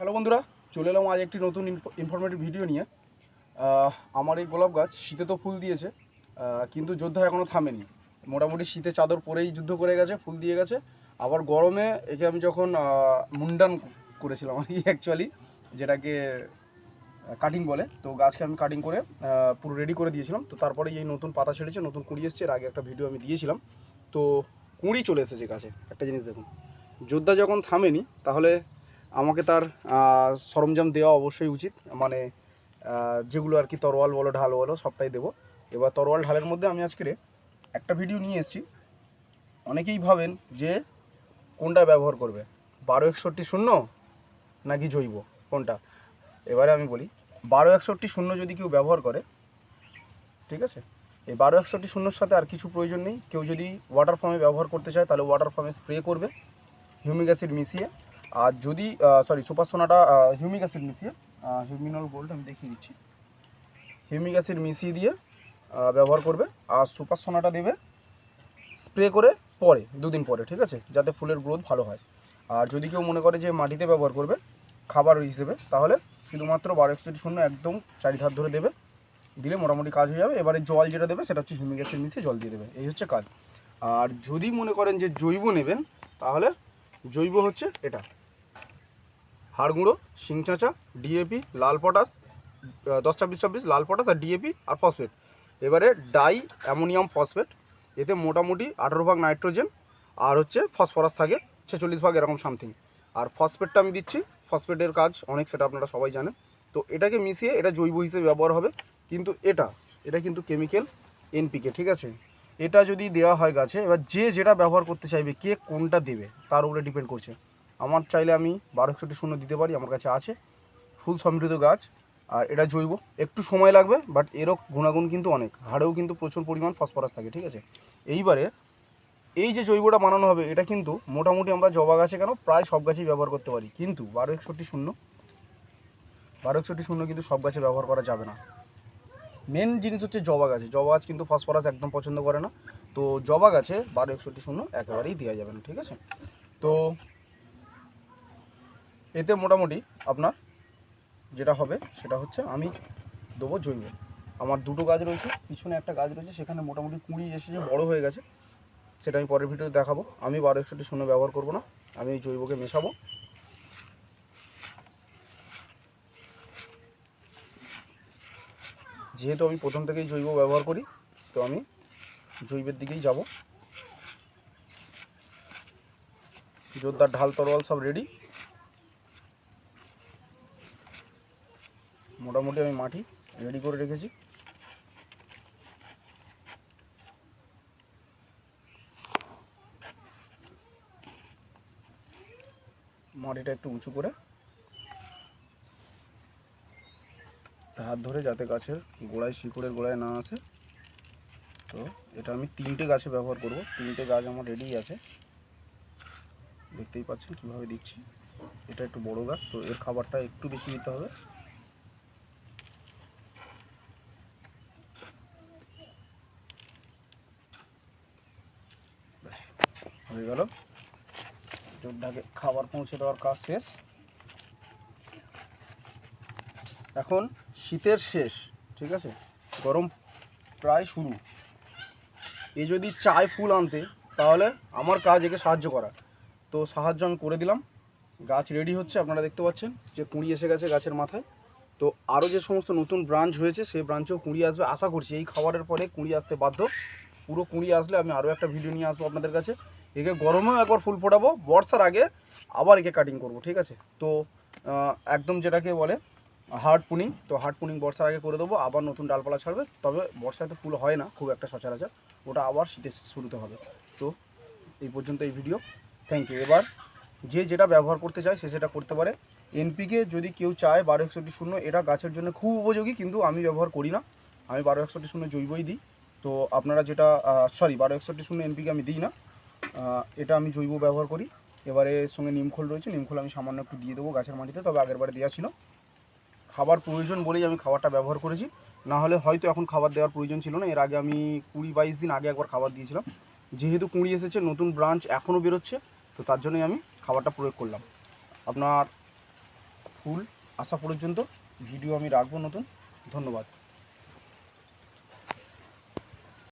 Hello বন্ধুরা, চলে এলাম আজ একটি নতুন ইনফরমেটিভ ভিডিও নিয়ে। আমার এই গোলাপ গাছ শীতে তো ফুল দিয়েছে কিন্তু যোদ্ধা এখনও থামেনি। মোটামুটি শীতে চাদর পরেই যুদ্ধ করে গেছে, ফুল দিয়ে গেছে। আবার গরমে একে আমি যখন মুন্ডান করেছিলাম আর কি অ্যাকচুয়ালি যেটাকে কাটিং বলে, তো গাছকে আমি কাটিং করে পুরো রেডি করে দিয়েছিলাম। তো তারপরে এই নতুন পাতা ছেড়েছে, নতুন কুড়ি এসছে, এর আগে একটা ভিডিও আমি দিয়েছিলাম। তো কুঁড়ি চলে এসেছে গাছে, একটা জিনিস দেখুন। যোদ্ধা যখন থামেনি, তাহলে আমাকে তার সরঞ্জাম দেওয়া অবশ্যই উচিত। মানে যেগুলো আর কি তরোয়াল বলো, ঢাল বলো, সবটাই দেবো। এবার তরোয়াল, ঢালের মধ্যে আমি আজকে একটা ভিডিও নিয়ে এসেছি। অনেকেই ভাবেন যে, কোনটা ব্যবহার করবে? বারো একষট্টি শূন্য নাকি জৈব? কোনটা? এবারে আমি বলি, বারো একষট্টি শূন্য যদি কেউ ব্যবহার করে, ঠিক আছে? এই বারো একষট্টি শূন্যর সাথে আর কিছু প্রয়োজন নেই। কেউ যদি ওয়াটার ফর্মে ব্যবহার করতে চায়, তাহলে ওয়াটার ফর্মে স্প্রে করবে হিউমিক অ্যাসিড মিশিয়ে। আর যদি sorry super sonata humic acid মিশিয়ে হিউমিনল গোল্ড আমি দেখিয়ে দিচ্ছি। হিউমিক অ্যাসিড মিশিয়ে দিয়ে ব্যবহার করবে আর সুপার সোনাটা দেবে স্প্রে করে পরে, দুদিন পরে, ঠিক আছে? যাতে ফুলের গ্রোথ ভালো হয়। আর যদি কেউ মনে করে যে মাটিতে ব্যবহার করবে, খাবার হিসেবে, তাহলে শুধুমাত্র বারো একষট্টি শূন্য একদম চারি ধার ধরে দেবে। দিলে মোটামুটি কাজ হয়ে যাবে। এবারে জল যেটা দেবে, সেটা হচ্ছে হিউমিক অ্যাসিড মিশিয়ে জল দিয়ে দেবে। এই হচ্ছে কাজ। আর যদি মনে করেন যে জৈব নেবেন, তাহলে জৈব হচ্ছে এটা। হাড় গুঁড়ো, শিং চাঁচা ডিএপি লাল পটাশ দশ ছাব্বিশ ছাব্বিশ, লাল পটাশ আর ডিএপি আর ফসফেট। এবারে ডাই অ্যামোনিয়াম ফসফেট, এতে মোটামুটি আঠেরো ভাগ নাইট্রোজেন আর হচ্ছে ফসফরাস থাকে, ছেচল্লিশ ভাগ এরকম সামথিং। আর ফসফেটটা আমি দিচ্ছি, ফসফেটের কাজ অনেক সেটা আপনারা সবাই জানেন। তো এটাকে মিশিয়ে এটা জৈব হিসেবে ব্যবহার হবে, কিন্তু এটা এটা কিন্তু কেমিক্যাল এনপিকে ঠিক আছে? এটা যদি দেওয়া হয় গাছে, এবার যে যেটা ব্যবহার করতে চাইবে, কে কোনটা দেবে, তার উপরে ডিপেন্ড করছে। আমার চাইলে আমি বারো একষট্টি শূন্য দিতে পারি, আমার কাছে আছে। ফুল সমৃদ্ধ গাছ, আর এটা জৈব। একটু সময় লাগবে বাট এরও গুণাগুণ কিন্তু অনেক। হাড়েও কিন্তু প্রচুর পরিমাণ ফসফরাস থাকে, ঠিক আছে? এইবারে এই যে জৈবটা বানানো হবে, এটা কিন্তু মোটামুটি আমরা জবা গাছে কেন প্রায় সব গাছেই ব্যবহার করতে পারি। কিন্তু বারো একষট্টি শূন্য, বারো একষট্টি শূন্য কিন্তু সব গাছে ব্যবহার করা যাবে না। মেন জিনিস হচ্ছে জবা গাছে। জবা গাছ কিন্তু ফসফরাস একদম পছন্দ করে না। তো জবা গাছে বারো একষট্টি শূন্য একেবারেই দেওয়া যাবে না, ঠিক আছে? তো এতে মোটামুটি আপনার যেটা হবে সেটা হচ্ছে আমি দেবো জৈব। আমার দুটো গাছ রয়েছে, পিছনে একটা গাছ রয়েছে, সেখানে মোটামুটি কুড়ি এসেছে বড় হয়ে গেছে, সেটা আমি পরের ভিডিওতে দেখাবো। আমি বারো একষট্টি শূন্য ব্যবহার করব না, আমি জৈবকে মেশাবো। যেহেতু আমি প্রথম থেকেই জৈব ব্যবহার করি, তো আমি জৈবের দিকেই যাব। জোরদার ঢাল, তরোয়াল সব রেডি মোটামুটি আমি মাটি রেডি করে রেখেছি। মাটিটা একটু উঁচু করে হাত ধরে যাতে গাছের গোড়ায় শিকড়ের গোড়ায় না আসে। তো এটা আমি তিনটে গাছে ব্যবহার করব। তিনটে গাছ আমার রেডি আছে। দেখতেই পাচ্ছেন কীভাবে দিচ্ছি। এটা একটু বড় গাছ, তো এর খাবারটা একটু বেশি দিতে হবে। হয়ে গেল। যোদ্ধাকে খাবার পৌঁছে দেওয়ার কাজ শেষ। এখন শীতের শেষ, ঠিক আছে? গরম প্রায় শুরু। এ যদি চায় ফুল আনতে, তাহলে আমার কাজ একে সাহায্য করা তো সাহায্য আমি করে দিলাম। গাছ রেডি হচ্ছে, আপনারা দেখতে পাচ্ছেন যে কুঁড়ি এসে গেছে গাছের মাথায়। তো আরও যে সমস্ত নতুন ব্রাঞ্চ হয়েছে, সেই ব্রাঞ্চেও কুঁড়ি আসবে, আশা করছি। এই খাবারের পরে কুঁড়ি আসতে বাধ্য। পুরো কুঁড়ি আসলে আমি আরও একটা ভিডিও নিয়ে আসব আপনাদের কাছে। একে গরমেও একবার ফুল ফোটাবো, বর্ষার আগে আবার একে কাটিং করব, ঠিক আছে? তো একদম যেটাকে বলে হার্ড পুনিং, তো হার্ড পুনিং বর্ষার আগে করে দেবো, আবার নতুন ডালপালা ছাড়বে, তবে বর্ষায় তো ফুল হয় না, খুব একটা সচরাচর, ওটা আবার শীতের শুরুতে হবে। তো এই পর্যন্ত এই ভিডিও থ্যাংক ইউ এবার যে যেটা ব্যবহার করতে চায় সে সেটা করতে পারে। এনপিকে যদি কেউ চায় বারো একষট্টি শূন্য, এটা গাছের জন্য খুব উপযোগী, কিন্তু আমি ব্যবহার করি না। আমি বারো একষট্টি শূন্য জৈবই দিই। তো আপনারা যেটা সরি বারো একষট্টি শূন্য এনপিকে আমি দিই না। এটা আমি জৈব ব্যবহার করি। এবারে সঙ্গে নিমখোল রয়েছে নিমখোল আমি সামান্য একটু দিয়ে দেবো গাছের মাটিতে, তবে আগের বারে দেওয়া ছিল। খাবার প্রয়োজন বলেই আমি খাবারটা ব্যবহার করেছি। না হলে হয়তো এখন খাবার দেওয়ার প্রয়োজন ছিল না। এর আগে আমি কুড়ি বাইশ দিন আগে একবার খাবার দিয়েছিলাম। যেহেতু কুঁড়ি এসেছে, নতুন ব্রাঞ্চ এখনও বেরোচ্ছে, তো তার জন্যই আমি খাবারটা প্রয়োগ করলাম। আপনার ফুল আসা পর্যন্ত ভিডিও আমি রাখব নতুন। ধন্যবাদ।